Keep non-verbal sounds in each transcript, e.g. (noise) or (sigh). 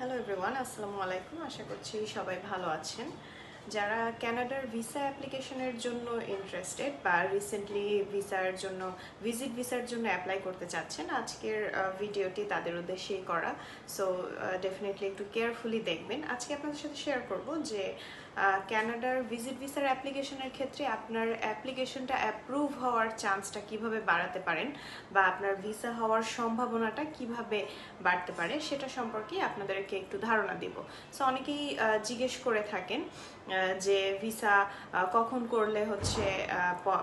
Hello everyone আসসালামু আলাইকুম আশা করছি সবাই ভালো আছেন। যারা ক্যানাডার ভিসা অ্যাপ্লিকেশনের জন্য ইন্টারেস্টেড বা রিসেন্টলি ভিসার জন্য ভিজিট ভিসার জন্য অ্যাপ্লাই করতে চাচ্ছেন, আজকের ভিডিওটি তাদের উদ্দেশ্যেই করা। সো ডেফিনেটলি একটু কেয়ারফুলি দেখবেন। আজকে আপনাদের সাথে শেয়ার করব যে ক্যানাডার ভিজিট ভিসার অ্যাপ্লিকেশনের ক্ষেত্রে আপনার অ্যাপ্লিকেশনটা অ্যাপ্রুভ হওয়ার চান্সটা কীভাবে বাড়াতে পারেন বা আপনার ভিসা হওয়ার সম্ভাবনাটা কীভাবে বাড়তে পারে সেটা সম্পর্কে আপনাদেরকে একটু ধারণা দিব। সো অনেকেই জিজ্ঞেস করে থাকেন যে ভিসা কখন করলে হচ্ছে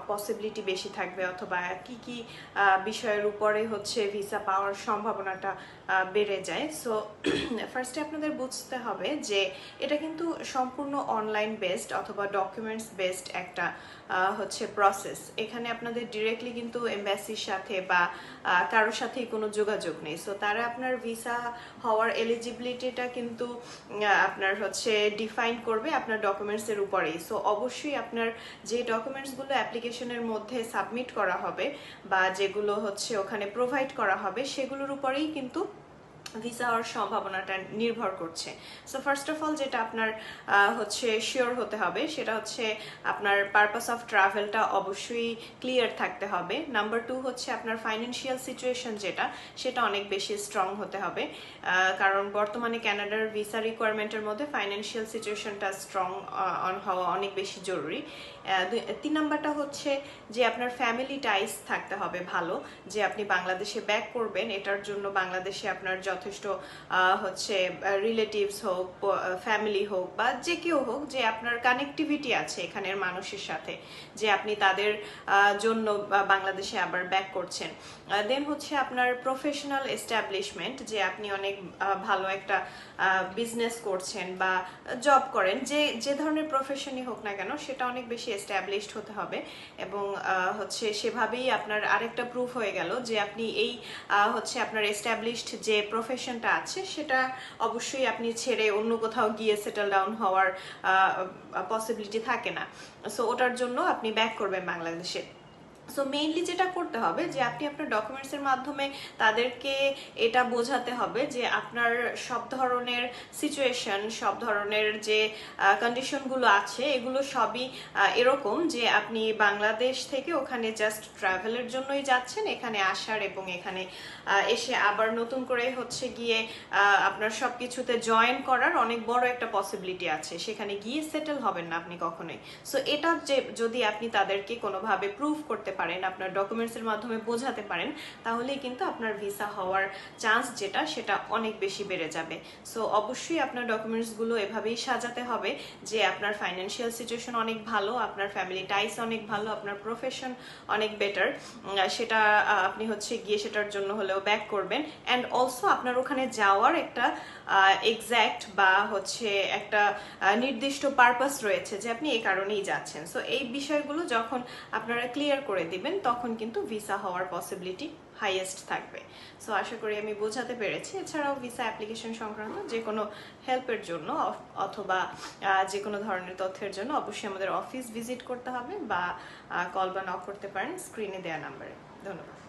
পসিবিলিটি বেশি থাকবে অথবা কি কি বিষয়ের উপরে হচ্ছে ভিসা পাওয়ার সম্ভাবনাটা বেড়ে যায়। সো ফার্স্টে (clears throat) আপনাদের বুঝতে হবে যে এটা কিন্তু সম্পূর্ণ অনলাইন বেসড অথবা ডকুমেন্টস বেসড একটা হচ্ছে প্রসেস এখানে আপনাদের ডিরেক্টলি কিন্তু এম্বাসির সাথে বা কারোর সাথেই কোনো যোগাযোগ নেই। সো তারা আপনার ভিসা হওয়ার এলিজিবিলিটিটা কিন্তু আপনার হচ্ছে ডিফাইন করবে আপনার ডকুমেন্টসের উপরেই। সো অবশ্যই আপনার যে ডকুমেন্টসগুলো অ্যাপ্লিকেশনের মধ্যে সাবমিট করা হবে বা যেগুলো হচ্ছে ওখানে প্রোভাইড করা হবে, সেগুলোর উপরেই কিন্তু ভিসা হওয়ার সম্ভাবনাটা নির্ভর করছে। সো ফার্স্ট অফ অল যেটা আপনার হচ্ছে শিওর হতে হবে, সেটা হচ্ছে আপনার পারপাস অফ ট্রাভেলটা অবশ্যই ক্লিয়ার থাকতে হবে। নাম্বার টু হচ্ছে আপনার ফাইন্যান্সিয়াল সিচুয়েশন যেটা, সেটা অনেক বেশি স্ট্রং হতে হবে। কারণ বর্তমানে ক্যানাডার ভিসা রিকোয়ারমেন্টের মধ্যে ফাইন্যান্সিয়াল সিচুয়েশনটা স্ট্রং হওয়া অনেক বেশি জরুরি। তিন নাম্বারটা হচ্ছে যে আপনার ফ্যামিলি টাইস থাকতে হবে ভালো, যে আপনি বাংলাদেশে ব্যাক করবেন, এটার জন্য বাংলাদেশে আপনার যথেষ্ট আহ, হচ্ছে রিলেটিভস হোক ফ্যামিলি হোক বা যে কেউ হোক যে আপনার কানেক্টিভিটি আছে এখানের মানুষের সাথে যে আপনি তাদের জন্য বাংলাদেশে আবার ব্যাক করছেন। দেন হচ্ছে আপনার প্রফেশনাল এস্টাবলিশমেন্ট যে আপনি অনেক ভালো একটা বিজনেস করছেন বা জব করেন যে যে ধরনের প্রফেশনই হোক না কেন সেটা অনেক বেশি এস্টাবলিশড হতে হবে এবং হচ্ছে সেভাবেই আপনার আরেকটা প্রুফ হয়ে গেল যে আপনি এই হচ্ছে আপনার এস্টাবলিশড যে প্রফেশনটা আছে, সেটা অবশ্যই আপনি ছেড়ে অন্য কোথাও গিয়ে সেটেল ডাউন হওয়ার পসিবিলিটি থাকে না। সো ওটার জন্য আপনি ব্যাক করবেন বাংলাদেশে। সো মেইনলি যেটা করতে হবে যে আপনি আপনার ডকুমেন্টসের মাধ্যমে তাদেরকে এটা বোঝাতে হবে যে আপনার সব ধরনের সিচুয়েশন সব ধরনের যে কন্ডিশনগুলো আছে, এগুলো সবই এরকম যে আপনি বাংলাদেশ থেকে ওখানে জাস্ট ট্রাভেলের জন্যই যাচ্ছেন, এখানে আসার এবং এখানে এসে আবার নতুন করে হচ্ছে গিয়ে আপনার সব কিছুতে জয়েন করার অনেক বড় একটা পসিবিলিটি আছে। সেখানে গিয়ে সেটেল হবেন না আপনি কখনোই। সো এটা যে, যদি আপনি তাদেরকে কোনোভাবে প্রুভ করতে পারেন, আপনার ডকুমেন্টসের মাধ্যমে বোঝাতে পারেন, তাহলেই কিন্তু আপনার ভিসা হওয়ার চান্স যেটা, সেটা অনেক বেশি বেড়ে যাবে। সো অবশ্যই আপনার ডকুমেন্টসগুলো এভাবেই সাজাতে হবে যে আপনার ফাইন্যান্সিয়াল সিচুয়েশন অনেক ভালো, আপনার ফ্যামিলি টাইস অনেক ভালো, আপনার প্রফেশন অনেক বেটার সেটা আপনি হচ্ছে গিয়ে সেটার জন্য হলেও ব্যাক করবেন। অ্যান্ড অলসো আপনার ওখানে যাওয়ার একটা এক্স্যাক্ট বা হচ্ছে একটা নির্দিষ্ট পারপাস রয়েছে যে আপনি এই কারণেই যাচ্ছেন। সো এই বিষয়গুলো যখন আপনারা ক্লিয়ার করে দিবেন, তখন কিন্তু ভিসা হওয়ার পসিবিলিটি হাইয়েস্ট থাকবে। সো আশা করি আমি বোঝাতে পেরেছি। এছাড়াও ভিসা অ্যাপ্লিকেশন সংক্রান্ত যে কোনো হেল্পের জন্য অথবা যে কোনো ধরনের তথ্যের জন্য অবশ্যই আমাদের অফিস ভিজিট করতে হবে বা কল বা নক করতে পারেন স্ক্রিনে দেওয়া নাম্বারে ধন্যবাদ।